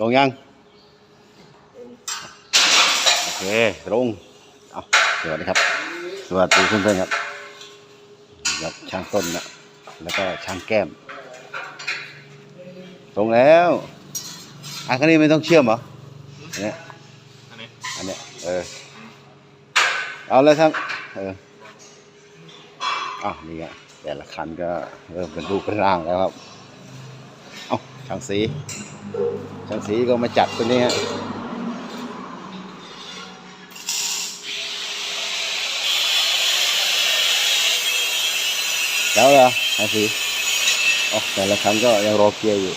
ลงยัง โอเคลงเอาสวัสดีครับ สวัสดีเพื่อนๆครับครับช่างต้นนะแล้วก็ช่างแก้มตรงแล้วอันนี้ไม่ต้องเชื่อมเหรออันเนี้ยอันนี้อันเนี้เออเอาแล้วทั้งเอออ้าวนี่ไงแต่ละคันก็เริ่มเป็นรูปเป็นร่างแล้วครับ เอาช่างสี ช่างสีก็มาจัดตัวนี้ฮะแล้วเหรอช่างสีอ๋อแต่ละคันก็ยังรอเกียร์อยู่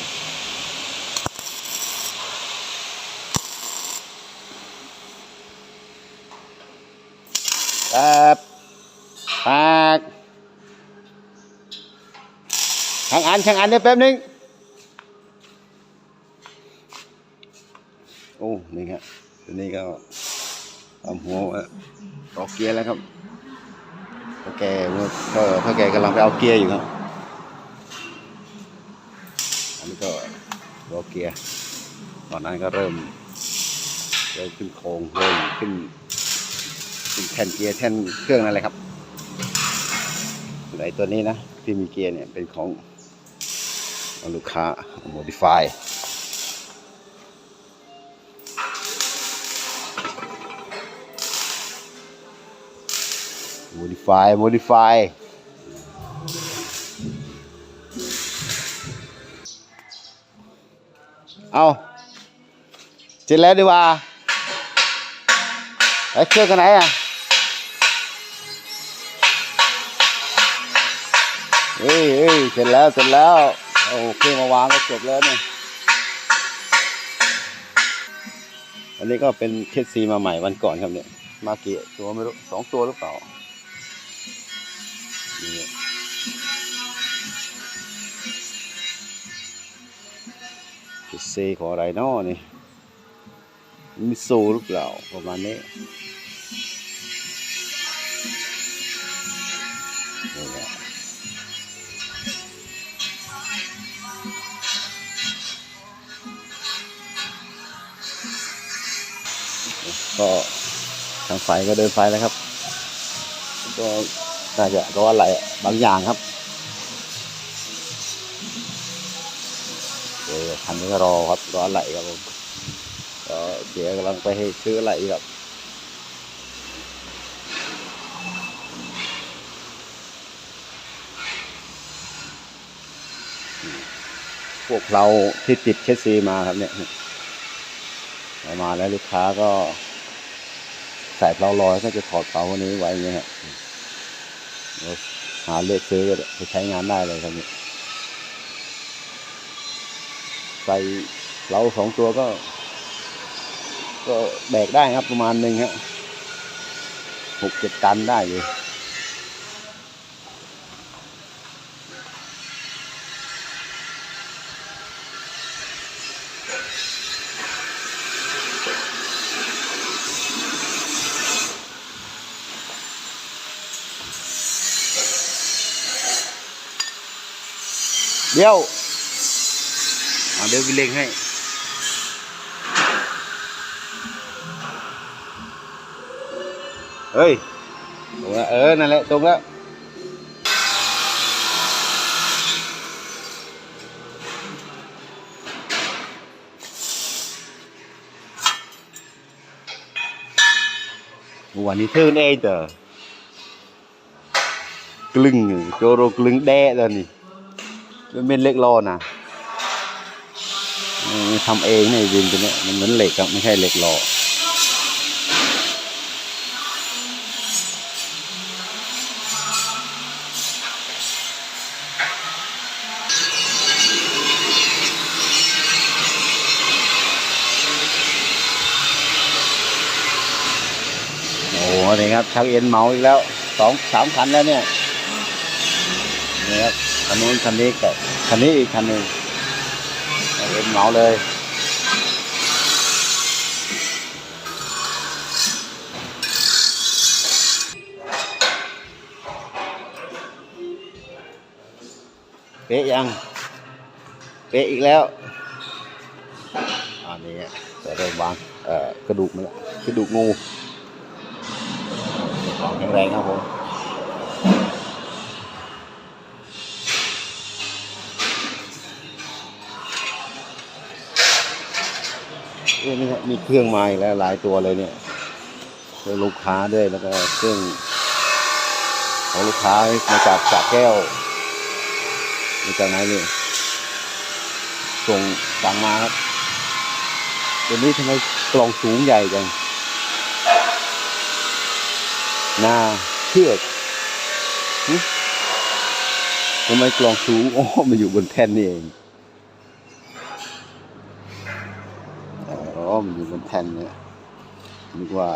ครับปากช่างอันช่างอันเดี๋ยวแป๊บนึง โอ้นี่ครับตัวนี้ก็ทำหัวไว้ต่อเกียร์แล้วครับเท่าแกก็เท่าแกกำลังไปเอาเกียร์อยู่ครับอันนี้ก็รอเกียร์ตอนนั้นก็เริ่มเริ่มขึ้นโครงเริ่มขึ้นเป็นแท่นเกียร์แท่นเครื่องนั่นแหละครับไอตัวนี้นะที่มีเกียร์เนี่ยเป็นของลูกค้า modify โมดิฟาย โมดิฟายเอาเสร็จแล้วดีกว่าไอ้เครื่องกันไหนอะเฮ้ยเฮ้ยเสร็จแล้วเสร็จแล้วโอ้เครื่องมาวางก็จบแล้วเนี่ยอันนี้ก็เป็นเคสซีมาใหม่วันก่อนครับเนี่ย มากี่ตัวไม่รู้สองตัวหรือเปล่า นี่เคสซีขออะไรนาะนี่มิโซหรือเปล่าประมาณนี้ก็ทางไฟก็เดินไฟแล้วครับก็ น่าจะรออะไรบางอย่างครับเออคันนี้รอครับรออะไรครับผมก็เสียวกำลังไปให้ซื้ออะไรครับพวกเราที่ติดเคสซีมาครับเนี่ยมาแล้วลูกค้าก็ใส่เพลาลอยก็จะถอดเพลาวันนี้ไว้เงี้ยฮะแล้ว หาเลือกซื้อไปใช้งานได้เลยครับนี่ใส่เราสองตัวก็ ก็แบกได้ครับประมาณหนึ่งฮะหกเจ็ดตันได้อยู่ เดี๋ยวอ่าเดี๋ยววิเลงให้เฮ้ยตรงแล้วเออ นั่นแหละ ตรงแล้ววันนี้เธอเองเตอกลึงโจโรกลึงแดะแล้วนี่มัน เป็นเหล็กรอนะทำเองเนี่ยวินตัวเนี้ยมันเหมือนเหล็กครับไม่ใช่เหล็กรอโอ้โหนี่ครับชักเอ็นเมาอีกแล้วสองสามคันแล้วเนี่ยนี่ครับ คันนู้นคันนี้กับคันนี้อีกคันหนึ่งเอ็นเมาเลยเป๊ะยัง เป๊ะอีกแล้วอ่านี่ฮะแต่เริ่มวางกระดูกมันละกระดูกงูแข็งแรงครับผม เอ้ยนี่ฮะมีเครื่องมาอีกแล้วหลายตัวเลยเนี่ยเครื่องลูกค้าด้วยแล้วก็เครื่องของลูกค้ามาจากสระแก้วมาจากไหนนี่ส่งสั่งมาครับเดี๋ยวนี้ทำไมกล่องสูงใหญ่จังนาเชือกทำไมกล่องสูงอ๋อมันอยู่บนแท่นนี่เอง อ๋อมันอยู่บนแท่นเนี่ยนึกว่า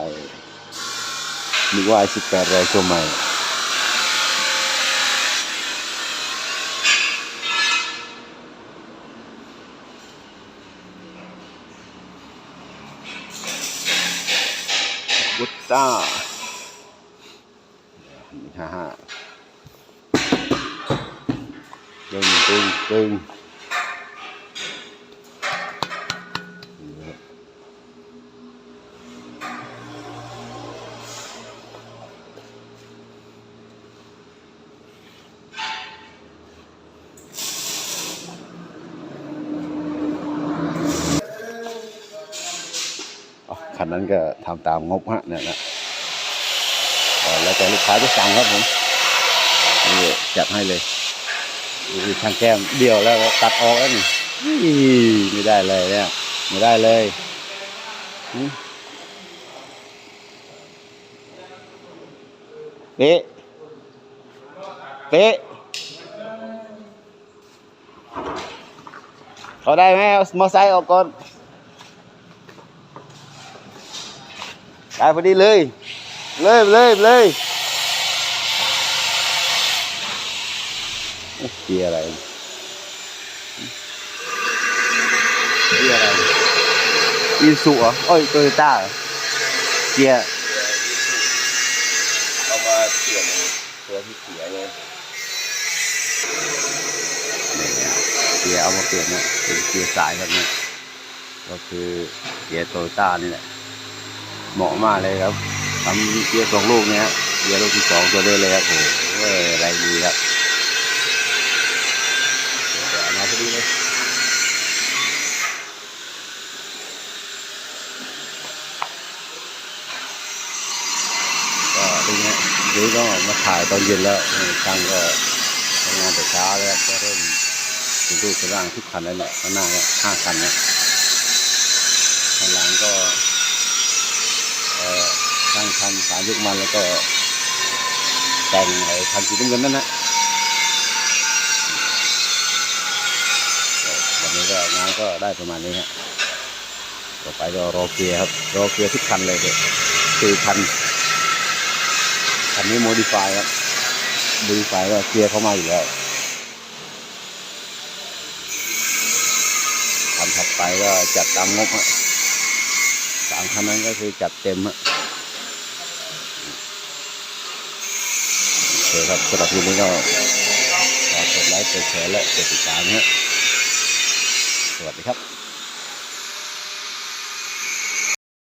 นึกว่าไอ้สิบแปดแรงตัวใหม่บุตตาฮ่าฮ่าตึงตึงตึง คันนั้นก็ทำตามงบฮะเนี่ยนะแล้วแต่ลูกค้าจะสั่งครับผมนี่จัดให้เลยนี่างแก้มเดี่ยวแล้วตัดออกแล้วนี่ไม่ได้เลยเนี่ยไม่ได้เลยเป๊ะเป๊ะเขาได้ไหมมอไซค์ออกก่อน ได้พอดีเลย เลยเลยเลยเกียอะไรเกียอะไรอีสุเหรอโอ้ยโตโยต้าเกียเอามาเปลี่ยนตัวที่เสียไงเนี่ยเกียร์เอามาเปลี่ยนเนี่ยเป็นเกียร์สายครับนี่ยก็คือเกียร์โตโยต้านี่แหละ เหมาะมากเลยครับทำเกียร์สองลูกเนี่ยเกียร์ลูกที่สองตัวได้เลยครับโอ้โหอะไรดีครับมาพอดีเลยก็ดีนะเดี๋ยก็มาถ่ายตอนเย็นแล้วช่างก็ทำงานแต่เช้าแล้วก็เริ่มถึงรูปถึงร่างทุกคันแล้วแหละข้างหน้าก็ห้าคันนะข้างหลังก็ ช่างทำสายยุกมันแล้วก็ แต่งไอ้คันสีน้ำเงินนั่นนะวันนี้ก็งานก็ได้ประมาณนี้ฮะต่อไปก็รอเกียร์ครับรอเกียร์ทุกคันเลยเด็กสี่คันคันนี้โมดิฟายครับโมดิฟายก็เกียร์เข้ามาอยู่แล้วคันถัดไปก็จัดตามงบฮะ สามคันนั้นก็คือจัดเต็มฮะโอเคครับสำหรับที่นี้ก็ฝากกดไลค์กดแชร์และกดติดตามฮะสวัสดีครับ